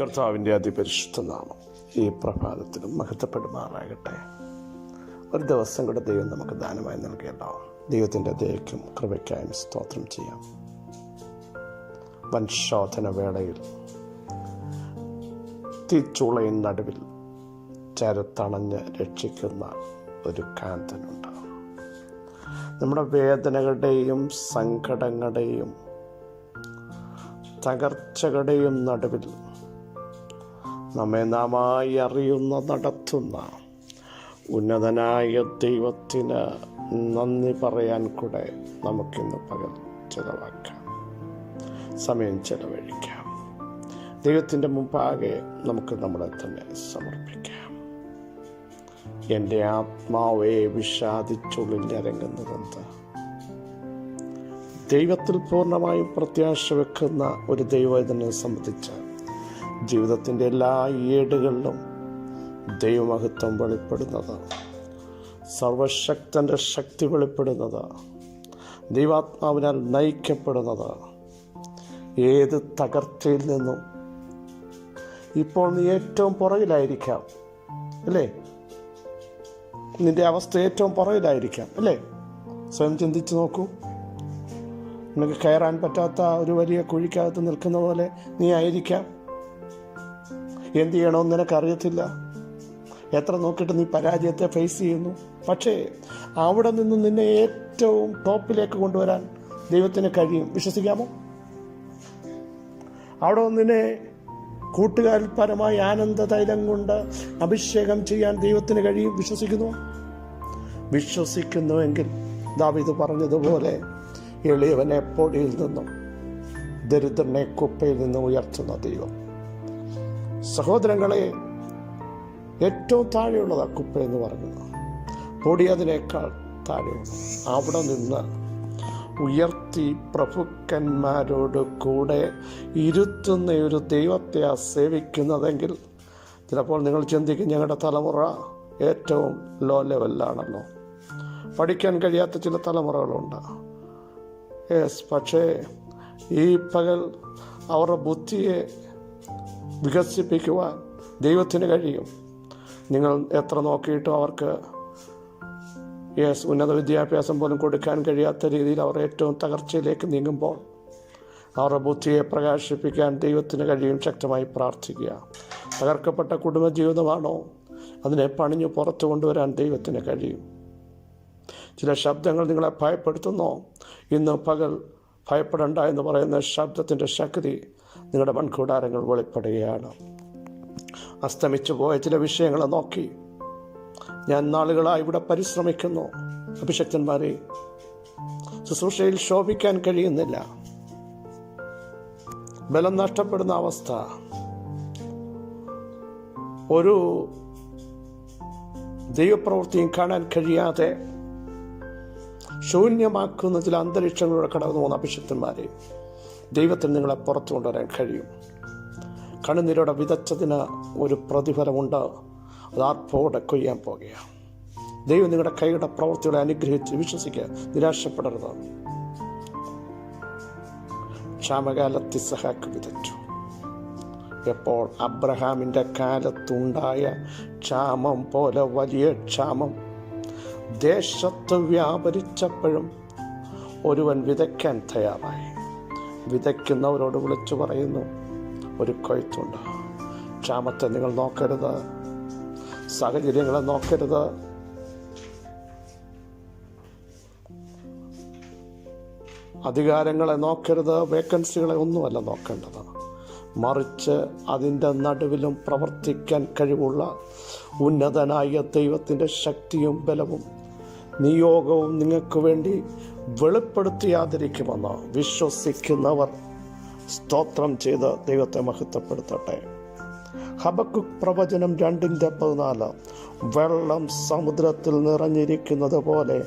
കർത്താവിന്റെ അതിപരിശുദ്ധ നാമം ഈ പ്രഭാതത്തിലും മഹത്വപ്പെടുമാറാകട്ടെ. ഒരു ദിവസം കൂടെ ദൈവം നമുക്ക് ദാനമായി നൽകിയല്ലോ ദൈവത്തിന്റെ ദയക്കും കൃപയ്ക്കായും സ്തോത്രം ചെയ്യാം. വൻശോധന വേളയിൽ തീച്ചുളയും നടുവിൽ ചരത്തണഞ്ഞ് രക്ഷിക്കുന്ന ഒരു കാന്തനുണ്ട്. നമ്മുടെ വേദനകളുടെയും സങ്കടങ്ങളുടെയും തകർച്ചകളുടെയും നടുവിൽ നമ്മെ നാമായി അറിയുന്ന നടത്തുന്ന ഉന്നതനായ ദൈവത്തിന് നന്ദി പറയാൻ കൂടെ നമുക്കിന്ന് പകൽ ചിലവാക്കാം. സമയം ചെലവഴിക്കാം. ദൈവത്തിന്റെ മുമ്പാകെ നമുക്ക് നമ്മളെ തന്നെ സമർപ്പിക്കാം. എന്റെ ആത്മാവെ വിഷാദിച്ചുള്ളിലിറങ്ങുന്നതെന്ത് ദൈവത്തിൽ പൂർണമായും പ്രത്യാശ വെക്കുന്ന ഒരു ദൈവത്തിനെ സംബന്ധിച്ച് ജീവിതത്തിന്റെ എല്ലാ ഏടുകളിലും ദൈവമഹത്വം വെളിപ്പെടുന്നത്. സർവശക്തന്റെ ശക്തി വെളിപ്പെടുന്നത്. ദൈവാത്മാവിനാൽ നയിക്കപ്പെടുന്നത്. ഏത് തകർച്ചയിൽ നിന്നും ഇപ്പോൾ നീ ഏറ്റവും പുറകിലായിരിക്കാം അല്ലേ? നിന്റെ അവസ്ഥ ഏറ്റവും പുറകിലായിരിക്കാം അല്ലേ? സ്വയം ചിന്തിച്ചു നോക്കൂ. നിനക്ക് കയറാൻ പറ്റാത്ത ഒരു വലിയ കുഴിക്കകത്ത് നിൽക്കുന്ന പോലെ നീ ആയിരിക്കാം. എന്ത് ചെയ്യണമെന്ന് നിനക്കറിയത്തില്ല. എത്ര നോക്കിയിട്ട് നീ പരാജയത്തെ ഫേസ് ചെയ്യുന്നു. പക്ഷേ അവിടെ നിന്ന് നിന്നെ ഏറ്റവും ടോപ്പിലേക്ക് കൊണ്ടുവരാൻ ദൈവത്തിന് കഴിയും. വിശ്വസിക്കാമോ? അവിടെ നിന്നെ കൂട്ടുകാരിൽ പരമായി ആനന്ദ തൈലം കൊണ്ട് അഭിഷേകം ചെയ്യാൻ ദൈവത്തിന് കഴിയും. വിശ്വസിക്കുന്നു? വിശ്വസിക്കുന്നുവെങ്കിൽ ദാവിത് പറഞ്ഞതുപോലെ എളിയവനെ പൊടിയിൽ നിന്നും ദരിദ്രനെ കുപ്പയിൽ നിന്നും ഉയർത്തുന്ന ദൈവം. സഹോദരങ്ങളെ ഏറ്റവും താഴെയുള്ളതാണ് കുപ്പ എന്ന് പറയുന്നത്. പൊടി അതിനേക്കാൾ അവിടെ നിന്ന് ഉയർത്തി പ്രഭുക്കന്മാരോട് കൂടെ ഇരുത്തുന്ന ഒരു ദൈവത്തെ സേവിക്കുന്നതെങ്കിൽ ചിലപ്പോൾ നിങ്ങൾ ചിന്തിക്കും ഞങ്ങളുടെ തലമുറ ഏറ്റവും ലോ ലെവലിലാണല്ലോ പഠിക്കാൻ കഴിയാത്ത ചില തലമുറകളുണ്ട്. യെസ് പക്ഷേ ഈ പകൽ അവരുടെ ബുദ്ധിയെ വികസിപ്പിക്കുവാൻ ദൈവത്തിന് കഴിയും. നിങ്ങൾ എത്ര നോക്കിയിട്ടും അവർക്ക് യെസ് ഉന്നത വിദ്യാഭ്യാസം പോലും കൊടുക്കാൻ കഴിയാത്ത രീതിയിൽ അവർ ഏറ്റവും തകർച്ചയിലേക്ക് നീങ്ങുമ്പോൾ അവരുടെ ബുദ്ധിയെ പ്രകാശിപ്പിക്കാൻ ദൈവത്തിന് കഴിയും ശക്തമായി പ്രാർത്ഥിക്കുക. തകർക്കപ്പെട്ട കുടുംബജീവിതമാണോ? അതിനെ പണിഞ്ഞു പുറത്തു കൊണ്ടുവരാൻ ദൈവത്തിന് കഴിയും. ചില ശബ്ദങ്ങൾ നിങ്ങളെ ഭയപ്പെടുത്തുന്നോ? ഇന്ന് പകൽ ഭയപ്പെടണ്ട എന്ന് പറയുന്ന ശബ്ദത്തിന്റെ ശക്തി നിങ്ങളുടെ മൺകൂടാരങ്ങൾ വെളിപ്പെടുകയാണ്. അസ്തമിച്ചു പോയ ചില വിഷയങ്ങളെ നോക്കി. ഞാൻ നാളുകളായി ഇവിടെ പരിശ്രമിക്കുന്നു. അഭിഷക്തന്മാരെ ശുശ്രൂഷയിൽ ശോഭിക്കാൻ കഴിയുന്നില്ല. ബലം നഷ്ടപ്പെടുന്ന അവസ്ഥ. ഒരു ദൈവപ്രവൃത്തിയും കാണാൻ കഴിയാതെ ശൂന്യമാക്കുന്ന ചില അന്തരീക്ഷങ്ങളിലൂടെ കടന്നു പോകുന്ന അഭിഷക്തന്മാരെ. ദൈവത്തിന് നിങ്ങളെ പുറത്തു കൊണ്ടുവരാൻ കഴിയും. കണ്ണുനീരോടെ വിതച്ചതിന് ഒരു പ്രതിഫലമുണ്ട്. അത് ആർപ്പോടെ കൊയ്യാൻ പോകുകയാണ്. ദൈവം നിങ്ങളുടെ കൈയുടെ പ്രവൃത്തികളെ അനുഗ്രഹിച്ച് വിശ്വസിക്കുക. നിരാശപ്പെടരുത്. ക്ഷാമകാലത്തി സഹാക്ക് വിതച്ചു. എപ്പോൾ അബ്രഹാമിന്റെ കാലത്തുണ്ടായ ക്ഷാമം പോലെ വലിയ ക്ഷാമം. ദേശത്ത് വ്യാപരിച്ചപ്പോഴും ഒരുവൻ വിതയ്ക്കാൻ തയ്യാറായി. വിതയ്ക്കുന്നവരോട് വിളിച്ചു പറയുന്നു. ഒരു കൊയ്ത്തുണ്ട് ക്ഷാമത്തെ നിങ്ങൾ നോക്കരുത്. സാഹചര്യങ്ങളെ നോക്കരുത്. അധികാരങ്ങളെ നോക്കരുത്. വേക്കൻസികളെ ഒന്നുമല്ല നോക്കേണ്ടത്. മറിച്ച് അതിന്റെ നടുവിലും പ്രവർത്തിക്കാൻ കഴിവുള്ള ഉന്നതനായ ദൈവത്തിന്റെ ശക്തിയും ബലവും നിയോഗവും നിങ്ങൾക്ക് വേണ്ടി വെളിപ്പെടുത്തിയാതിരിക്കുമെന്ന് വിശ്വസിക്കുന്നവർ സ്തോത്രം ചെയ്ത് ദൈവത്തെ മഹത്വപ്പെടുത്തട്ടെ. ഹബക്കു പ്രവചനം രണ്ടിന്റെ പതിനാല് വെള്ളം സമുദ്രത്തിൽ നിറഞ്ഞിരിക്കുന്നത് പോലെ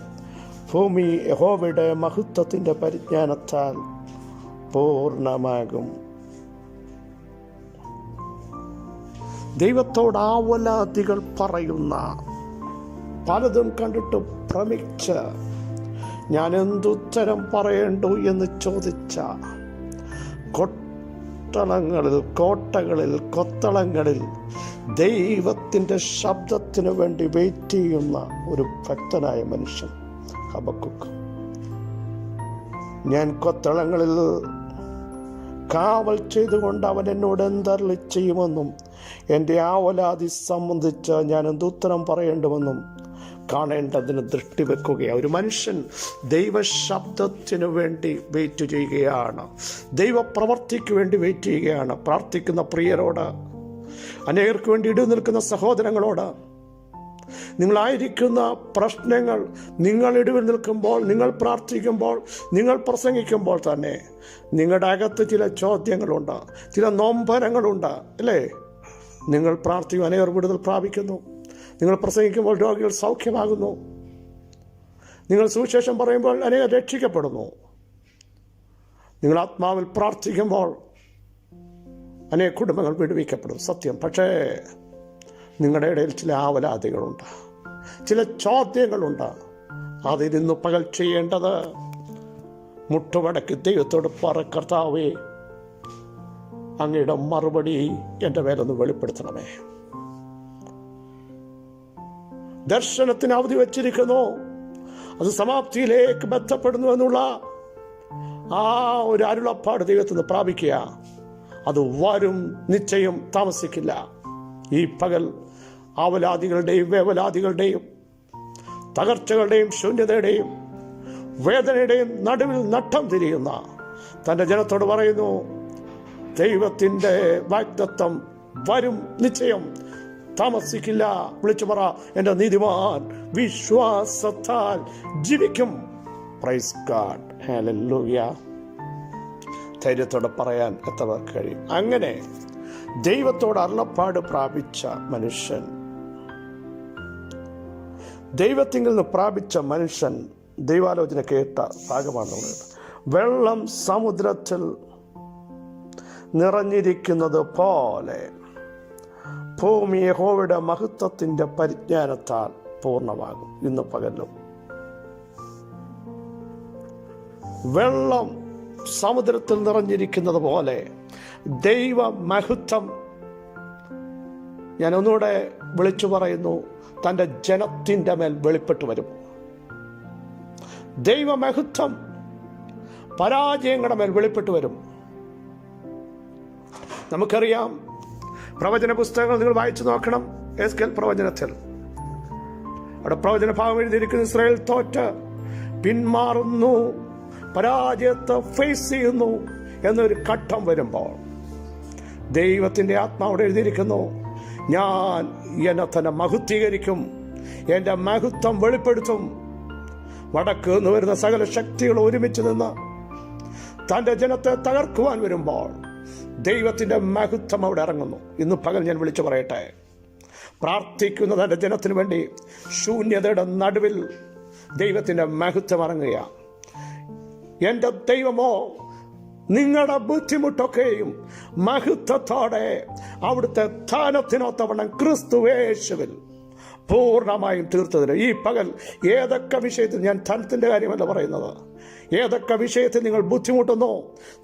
ഭൂമി യഹോവയുടെ മഹത്വത്തിന്റെ പരിജ്ഞാനത്താൽ പൂർണമാകും. ദൈവത്തോട് ആവലാതികൾ പറയുന്ന പലതും കണ്ടിട്ട് ഭ്രമിച്ച് ഞാൻ എന്തുത്തരം പറയണ്ടു എന്ന് ചോദിച്ച കൊട്ടളങ്ങളിൽ കോട്ടകളിൽ കൊത്തളങ്ങളിൽ ദൈവത്തിന്റെ ശബ്ദത്തിന് വേണ്ടി വെയിറ്റ് ചെയ്യുന്ന ഒരു ഭക്തനായ മനുഷ്യൻ ഹബക്കുക്ക്. ഞാൻ കൊത്തളങ്ങളിൽ കാവൽ ചെയ്തുകൊണ്ട് അവൻ എന്നോട് എന്തരളി ചെയ്യുമെന്നും എന്റെ ആ ഒലാതി സംബന്ധിച്ച് ഞാൻ എന്തുത്തരം പറയേണ്ടുമെന്നും കാണേണ്ടതിന് ദൃഷ്ടി വെക്കുകയാണ് ഒരു മനുഷ്യൻ ദൈവശബ്ദത്തിനു വേണ്ടി വെയിറ്റ് ചെയ്യുകയാണ്. ദൈവപ്രവർത്തിക്ക് വേണ്ടി വെയിറ്റ് ചെയ്യുകയാണ്. പ്രാർത്ഥിക്കുന്ന പ്രിയരോട് അനേകർക്ക് വേണ്ടി ഇടു നിൽക്കുന്ന സഹോദരങ്ങളോട് നിങ്ങളായിരിക്കുന്ന പ്രശ്നങ്ങൾ നിങ്ങൾ ഇടിവിൽ നിൽക്കുമ്പോൾ നിങ്ങൾ പ്രാർത്ഥിക്കുമ്പോൾ നിങ്ങൾ പ്രസംഗിക്കുമ്പോൾ തന്നെ നിങ്ങളുടെ അകത്ത് ചില ചോദ്യങ്ങളുണ്ട് ചില നൊമ്പരങ്ങളുണ്ട് അല്ലേ? നിങ്ങൾ പ്രാർത്ഥിക്കും അനേകർ വിടുതൽ പ്രാപിക്കുന്നു. നിങ്ങൾ പ്രസംഗിക്കുമ്പോൾ രോഗികൾ സൗഖ്യമാകുന്നു. നിങ്ങൾ സുവിശേഷം പറയുമ്പോൾ അനേകം രക്ഷിക്കപ്പെടുന്നു. നിങ്ങൾ ആത്മാവിൽ പ്രാർത്ഥിക്കുമ്പോൾ അനേക കുടുംബങ്ങൾ വിടുവിക്കപ്പെടും സത്യം. പക്ഷേ നിങ്ങളുടെ ഇടയിൽ ചില ആവലാതികളുണ്ട്. ചില ചോദ്യങ്ങളുണ്ട്. അതിരുന്ന് പകൽ ചെയ്യേണ്ടത് മുട്ടുമടക്കി ദൈവത്തോട് പറ കർത്താവേ അങ്ങയുടെ മറുപടി എന്റെ മേലൊന്ന് വെളിപ്പെടുത്തണമേ. ദർശനത്തിന് അവധി വച്ചിരിക്കുന്നു. അത് സമാപ്തിയിലേക്ക് ബന്ധപ്പെടുന്നു എന്നുള്ള ആ ഒരു അരുളപ്പാട് ദൈവത്തിൽ നിന്ന് പ്രാപിക്കുക. അത് വരും നിശ്ചയം താമസിക്കില്ല. ഈ പകൽ ആവലാദികളുടെയും വേവലാദികളുടെയും തകർച്ചകളുടെയും ശൂന്യതയുടെയും വേദനയുടെയും നടുവിൽ നട്ടം തിരിയുന്ന തന്റെ ജനത്തോട് പറയുന്നു ദൈവത്തിന്റെ വാഗ്ദത്വം വരും നിശ്ചയം. താമസിക്കില്ല. വിളിച്ചു പറ. എന്റെ നീതിമാൻ വിശ്വാസത്താൽ ജീവിക്കും. പ്രൈസ് ഗാഡ് ധൈര്യത്തോടെ പറയാൻ എത്ര കഴിയും? അങ്ങനെ ദൈവത്തോട് അരുളപ്പാട് പ്രാപിച്ച മനുഷ്യൻ ദൈവത്തിൽ നിന്ന് പ്രാപിച്ച മനുഷ്യൻ ദൈവാലോചന കേട്ട ഭാഗമാണ് വെള്ളം സമുദ്രത്തിൽ നിറഞ്ഞിരിക്കുന്നത് പോലെ. ഭൂമി യഹോവയുടെ മഹത്വത്തിന്റെ പരിജ്ഞാനത്താൽ പൂർണമാകും. ഇന്ന് പകലും വെള്ളം സമുദ്രത്തിൽ നിറഞ്ഞിരിക്കുന്നത് പോലെ ദൈവ മഹത്വം. ഞാൻ ഒന്നുകൂടെ വിളിച്ചു പറയുന്നു തന്റെ ജനത്തിന്റെ മേൽ വെളിപ്പെട്ടു വരും. ദൈവമഹത്വം പരാജയങ്ങളുടെ മേൽ വെളിപ്പെട്ടു വരും. നമുക്കറിയാം. പ്രവചന പുസ്തകങ്ങൾ നിങ്ങൾ വായിച്ചു നോക്കണം. എസ് കെൽ പ്രവചനത്തിൽ. അവിടെ പ്രവചന ഭാഗം എഴുതിയിരിക്കുന്ന ഇസ്രായേൽ തോറ്റ് പിന്മാറുന്നു പരാജയത്തെ ഫേസ് ചെയ്യുന്നു എന്നൊരു ഘട്ടം വരുമ്പോൾ ദൈവത്തിന്റെ ആത്മാവിടെ എഴുതിയിരിക്കുന്നു ഞാൻ എന്നെ തന്നെ മഹുദ്ധീകരിക്കും എന്റെ മഹത്വം വെളിപ്പെടുത്തും. വടക്ക് നിന്ന് വരുന്ന സകല ശക്തികൾ ഒരുമിച്ച് നിന്ന് തന്റെ ജനത്തെ തകർക്കുവാൻ വരുമ്പോൾ ദൈവത്തിന്റെ മഹത്വം അവിടെ ഇറങ്ങുന്നു. ഇന്ന് പകൽ ഞാൻ വിളിച്ചു പറയട്ടെ. പ്രാർത്ഥിക്കുന്ന തന്റെ ജനത്തിന് വേണ്ടി. ശൂന്യതയുടെ നടുവിൽ ദൈവത്തിന്റെ മഹത്വം ഇറങ്ങുക എന്റെ ദൈവമോ നിങ്ങളുടെ ബുദ്ധിമുട്ടൊക്കെയും മഹത്വത്തോടെ അവിടുത്തെ സ്ഥാനത്തിനൊത്തവണ്ണം ക്രിസ്തുവേശുവിൽ പൂർണമായും തീർത്തതിന് ഈ പകൽ ഏതൊക്കെ വിഷയത്തിൽ ഞാൻ ധനത്തിന്റെ കാര്യമല്ല പറയുന്നത്? ഏതൊക്കെ വിഷയത്തിൽ നിങ്ങൾ ബുദ്ധിമുട്ടുന്നു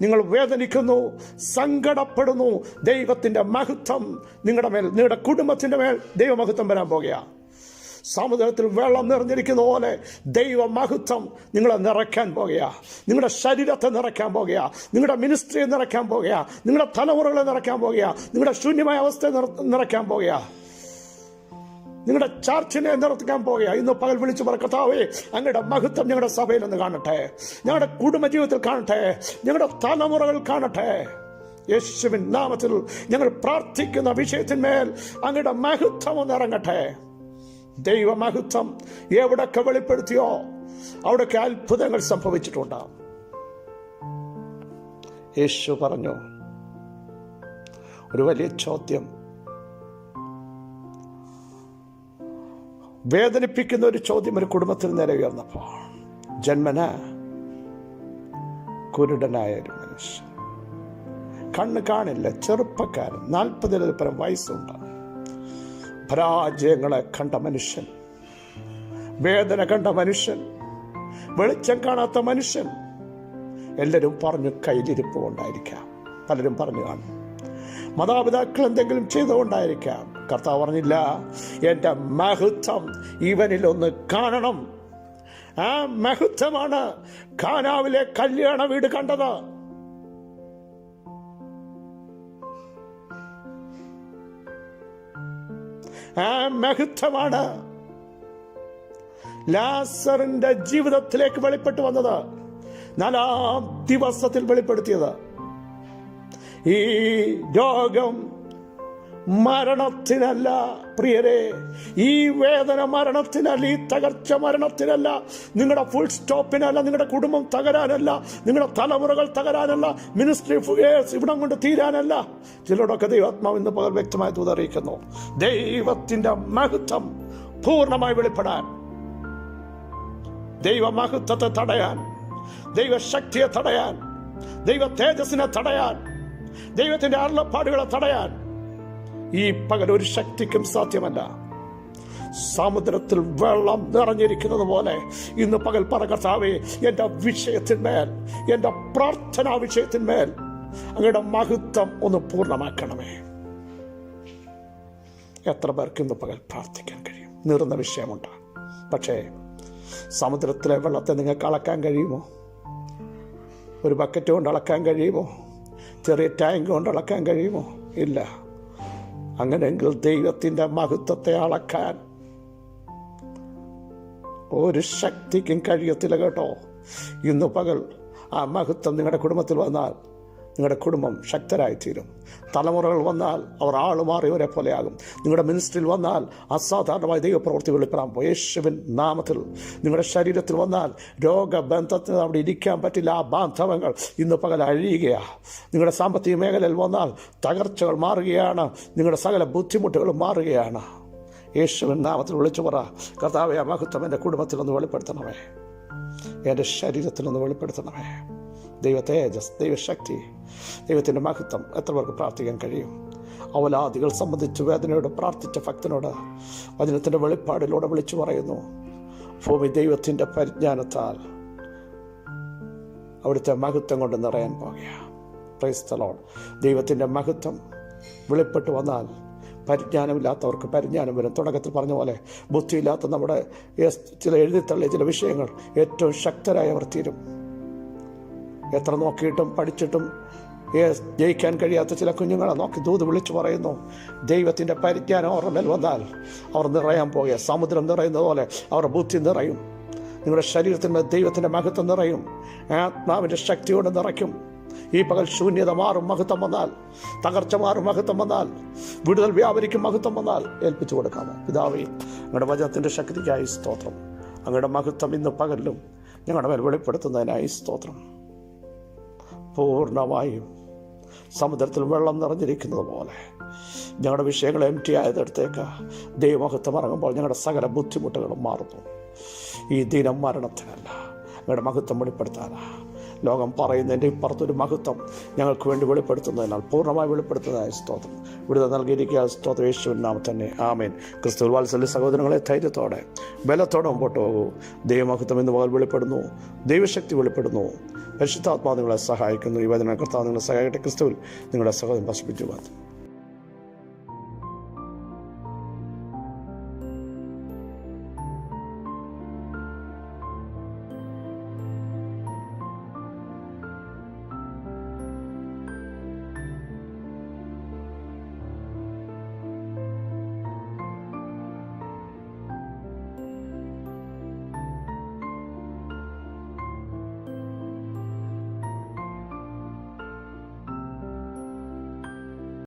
നിങ്ങൾ വേദനിക്കുന്നു സങ്കടപ്പെടുന്നു ദൈവത്തിന്റെ മഹത്വം നിങ്ങളുടെ മേൽ നിങ്ങളുടെ കുടുംബത്തിന്റെ മേൽ ദൈവമഹത്വം വരാൻ പോകുകയാണ് സമുദ്രത്തിൽ വെള്ളം നിറഞ്ഞിരിക്കുന്ന പോലെ ദൈവ മഹത്വം നിങ്ങളെ നിറയ്ക്കാൻ പോകുകയാ. നിങ്ങളുടെ ശരീരത്തെ നിറയ്ക്കാൻ പോകുകയാ. നിങ്ങളുടെ മിനിസ്ട്രിയെ നിറയ്ക്കാൻ പോകുക നിങ്ങളുടെ തലമുറകളെ നിറയ്ക്കാൻ പോകുക നിങ്ങളുടെ ശൂന്യമായ അവസ്ഥയെ നിറ- നിറയ്ക്കാൻ പോകുക നിങ്ങളുടെ ചർച്ചിനെ നിർത്തിക്കാൻ പോകുക ഇന്ന് പകൽ വിളിച്ചു പറ കർത്താവേ അങ്ങയുടെ മഹത്വം ഞങ്ങളുടെ സഭയിൽ നിന്ന് കാണട്ടെ. ഞങ്ങളുടെ കുടുംബജീവിതത്തിൽ കാണട്ടെ. ഞങ്ങളുടെ തലമുറകൾ കാണട്ടെ. യേശുവിൻ നാമത്തിൽ ഞങ്ങൾ പ്രാർത്ഥിക്കുന്ന വിഷയത്തിന്മേൽ അങ്ങയുടെ മഹത്വം ഒന്ന് ഇറങ്ങട്ടെ. ദൈവ മഹത്വം എവിടൊക്കെ വെളിപ്പെടുത്തിയോ അവിടൊക്കെ അത്ഭുതങ്ങൾ സംഭവിച്ചിട്ടുണ്ട്. യേശു പറഞ്ഞു ഒരു വലിയ ചോദ്യം. വേദനിപ്പിക്കുന്ന ഒരു ചോദ്യം ഒരു കുടുംബത്തിൽ നേരെ ഉയർന്നപ്പോൾ ജന്മന കുരുടനായ ഒരു മനുഷ്യൻ. കണ്ണ് കാണില്ല ചെറുപ്പക്കാരൻ നാൽപ്പതിൽ പരം വയസ്സുണ്ട്. പരാജയങ്ങളെ കണ്ട മനുഷ്യൻ വേദന കണ്ട മനുഷ്യൻ വെളിച്ചം കാണാത്ത മനുഷ്യൻ. എല്ലാവരും പറഞ്ഞു കയ്യിലിരിപ്പ് കൊണ്ടായിരിക്കാം പലരും പറഞ്ഞു കാണും മാതാപിതാക്കൾ എന്തെങ്കിലും ചെയ്തുകൊണ്ടായിരിക്കാം. കർത്താവ് പറഞ്ഞില്ല എന്റെ മഹത്വം ഇവനിൽ ഒന്ന് കാണണം. ആ മഹത്വമാണ് ഖാനാവിലെ കല്യാണ വീട് കണ്ടത്. ആ മഹത്വമാണ് ലാസറിന്റെ ജീവിതത്തിലേക്ക് വെളിപ്പെട്ടു വന്നത്. നാലാം ദിവസത്തിൽ വെളിപ്പെടുത്തിയത്. ഈ രോഗം മരണത്തിനല്ല പ്രിയരെ. ഈ വേദന മരണത്തിനല്ല ഈ തകർച്ച മരണത്തിനല്ല. നിങ്ങളുടെ ഫുൾ സ്റ്റോപ്പിനല്ല നിങ്ങളുടെ കുടുംബം തകരാനല്ല നിങ്ങളുടെ തലമുറകൾ തകരാനല്ല മിനിസ്ട്രി ഇവിടം കൊണ്ട് തീരാനല്ല. ചിലരോടൊക്കെ ദൈവാത്മാവ് ഇന്ന് പകർ വ്യക്തമായി തൂതറിയിക്കുന്നു ദൈവത്തിന്റെ മഹത്വം പൂർണമായി വെളിപ്പെടാൻ. ദൈവമഹത്വത്തെ തടയാൻ. ദൈവശക്തിയെ തടയാൻ. ദൈവ തേജസ്സിനെ തടയാൻ. ദൈവത്തിന്റെ അരുളപ്പാടുകളെ തടയാൻ. ഈ പകൽ ഒരു ശക്തിക്കും സാധ്യമല്ല. സമുദ്രത്തിൽ വെള്ളം നിറഞ്ഞിരിക്കുന്നത് പോലെ ഇന്ന് പകൽ പറ കർത്താവേ എന്റെ വിഷയത്തിന്മേൽ എന്റെ പ്രാർത്ഥനാ വിഷയത്തിന്മേൽ അങ്ങയുടെ മഹത്വം ഒന്ന് പൂർണമാക്കണമേ. എത്ര പേർക്ക് ഇന്ന് പകൽ പ്രാർത്ഥിക്കാൻ കഴിയും? നീറുന്ന വിഷയമുണ്ട്. പക്ഷേ സമുദ്രത്തിലെ വെള്ളത്തെ നിങ്ങൾക്ക് അളക്കാൻ കഴിയുമോ? ഒരു ബക്കറ്റ് കൊണ്ട് അളക്കാൻ കഴിയുമോ? ചെറിയ ടാങ്ക് കൊണ്ട് അളക്കാൻ കഴിയുമോ? ഇല്ല. അങ്ങനെയെങ്കിൽ ദൈവത്തിന്റെ മഹത്വത്തെ അളക്കാൻ ഒരു ശക്തിക്കും കഴിയത്തില്ല കേട്ടോ. ഇന്ന് പകൽ ആ മഹത്വം നിങ്ങളുടെ കുടുംബത്തിൽ വന്നാൽ നിങ്ങളുടെ കുടുംബം ശക്തരായിത്തീരും. തലമുറകൾ വന്നാൽ അവർ ആളുമാറിയവരെ പോലെയാകും. നിങ്ങളുടെ മിനിസ്ട്രിയിൽ വന്നാൽ അസാധാരണമായ ദൈവപ്രവൃത്തി വെളിപ്പെടാൻ പോകും യേശുവിൻ നാമത്തിൽ നിങ്ങളുടെ ശരീരത്തിൽ വന്നാൽ രോഗബന്ധത്തിന് അവിടെ ഇരിക്കാൻ പറ്റില്ല. ആ ബാന്ധവങ്ങൾ ഇന്ന് പകൽ അഴിയുകയാണ് നിങ്ങളുടെ സാമ്പത്തിക മേഖലയിൽ വന്നാൽ തകർച്ചകൾ മാറുകയാണ്. നിങ്ങളുടെ സകല ബുദ്ധിമുട്ടുകളും മാറുകയാണ്. യേശുവിൻ നാമത്തിൽ വിളിച്ചു പറ. കർത്താവെ മഹത്വം എന്റെ കുടുംബത്തിലൊന്ന് വെളിപ്പെടുത്തണമേ. എന്റെ ശരീരത്തിലൊന്ന് വെളിപ്പെടുത്തണമേ. ദൈവ തേജസ് ദൈവശക്തി ദൈവത്തിന്റെ മഹത്വം എത്ര പേർക്ക് പ്രാർത്ഥിക്കാൻ കഴിയും? അവലാദികൾ സംബന്ധിച്ച് വേദനയോട് പ്രാർത്ഥിച്ച ഭക്തനോട് വചനത്തിന്റെ വെളിപ്പാടിലൂടെ വിളിച്ചു പറയുന്നു ഭൂമി ദൈവത്തിന്റെ പരിജ്ഞാനത്താൽ അവിടുത്തെ മഹത്വം കൊണ്ട് നിറയാൻ പോകുകയാണ് ക്രൈസ്തലോൺ ദൈവത്തിന്റെ മഹത്വം വെളിപ്പെട്ട് വന്നാൽ പരിജ്ഞാനമില്ലാത്തവർക്ക് പരിജ്ഞാനം വരും. തുടക്കത്തിൽ പറഞ്ഞ പോലെ ബുദ്ധിയില്ലാത്ത നമ്മുടെ ചില എഴുതിത്തള്ളിയ ചില വിഷയങ്ങൾ ഏറ്റവും ശക്തരായവർ തീരും. എത്ര നോക്കിയിട്ടും പഠിച്ചിട്ടും ജയിക്കാൻ കഴിയാത്ത ചില കുഞ്ഞുങ്ങളെ നോക്കി ദൂത് വിളിച്ചു പറയുന്നു. ദൈവത്തിന്റെ പരിജ്ഞാനം അവരുടെ മേൽ വന്നാൽ അവർ നിറയാൻ പോകുക സമുദ്രം നിറയുന്നത് പോലെ അവരുടെ ബുദ്ധി നിറയും. നിങ്ങളുടെ ശരീരത്തിന്റെ ദൈവത്തിന്റെ മഹത്വം നിറയും. ആത്മാവിന്റെ ശക്തിയോടെ നിറയ്ക്കും. ഈ പകൽ ശൂന്യത മാറും മഹത്വം വന്നാൽ. തകർച്ച മാറും മഹത്വം വന്നാൽ. വിടുതൽ വ്യാപരിക്കും മഹത്വം വന്നാൽ. ഏൽപ്പിച്ചു കൊടുക്കാമോ? പിതാവേ ഞങ്ങളുടെ വചനത്തിന്റെ ശക്തിക്കായി സ്തോത്രം. അങ്ങയുടെ മഹത്വം ഇന്ന് പകലിലും ഞങ്ങളുടെ മേൽ വെളിപ്പെടുത്തുന്നതിനായി സ്തോത്രം. പൂർണമായും സമുദ്രത്തിൽ വെള്ളം നിറഞ്ഞിരിക്കുന്നത് പോലെ. ഞങ്ങളുടെ വിഷയങ്ങൾ എം ടി ആയതെടുത്തേക്ക് ദൈവമഹത്വം ഇറങ്ങുമ്പോൾ ഞങ്ങളുടെ സകല ബുദ്ധിമുട്ടുകളും മാറുന്നു. ഈ ദിനം മരണത്തിനല്ല ഞങ്ങളുടെ മഹത്വം വെളിപ്പെടുത്താനാ. ലോകം പറയുന്നതിന്റെ ഇപ്പുറത്തൊരു മഹത്വം ഞങ്ങൾക്ക് വേണ്ടി വെളിപ്പെടുത്തുന്നതിനാൽ പൂർണമായി വെളിപ്പെടുത്തുന്നതായ സ്തോത്രം. ഇവിടുത്തെ നൽകിയിരിക്കുക സ്തോത്രം യേശുവിൻ നാമം തന്നെ ആമേൻ. ക്രിസ്തു വാത്സല്യ സഹോദരങ്ങളെ ധൈര്യത്തോടെ ബലത്തോടെ മുമ്പോട്ട് പോകൂ. ദൈവമഹത്വം ഇന്ന് പകൽ വെളിപ്പെടുന്നു. ദൈവശക്തി വെളിപ്പെടുന്നു. പരിശുദ്ധാത്മാവ് നിങ്ങളെ സഹായിക്കുന്നു. ഈ വചന കർത്താവ് നിങ്ങളെ സഹായിക്കട്ടെ. ക്രിസ്തുവിൽ നിങ്ങളുടെ സഹോദരൻ വസിപ്പിച്ചു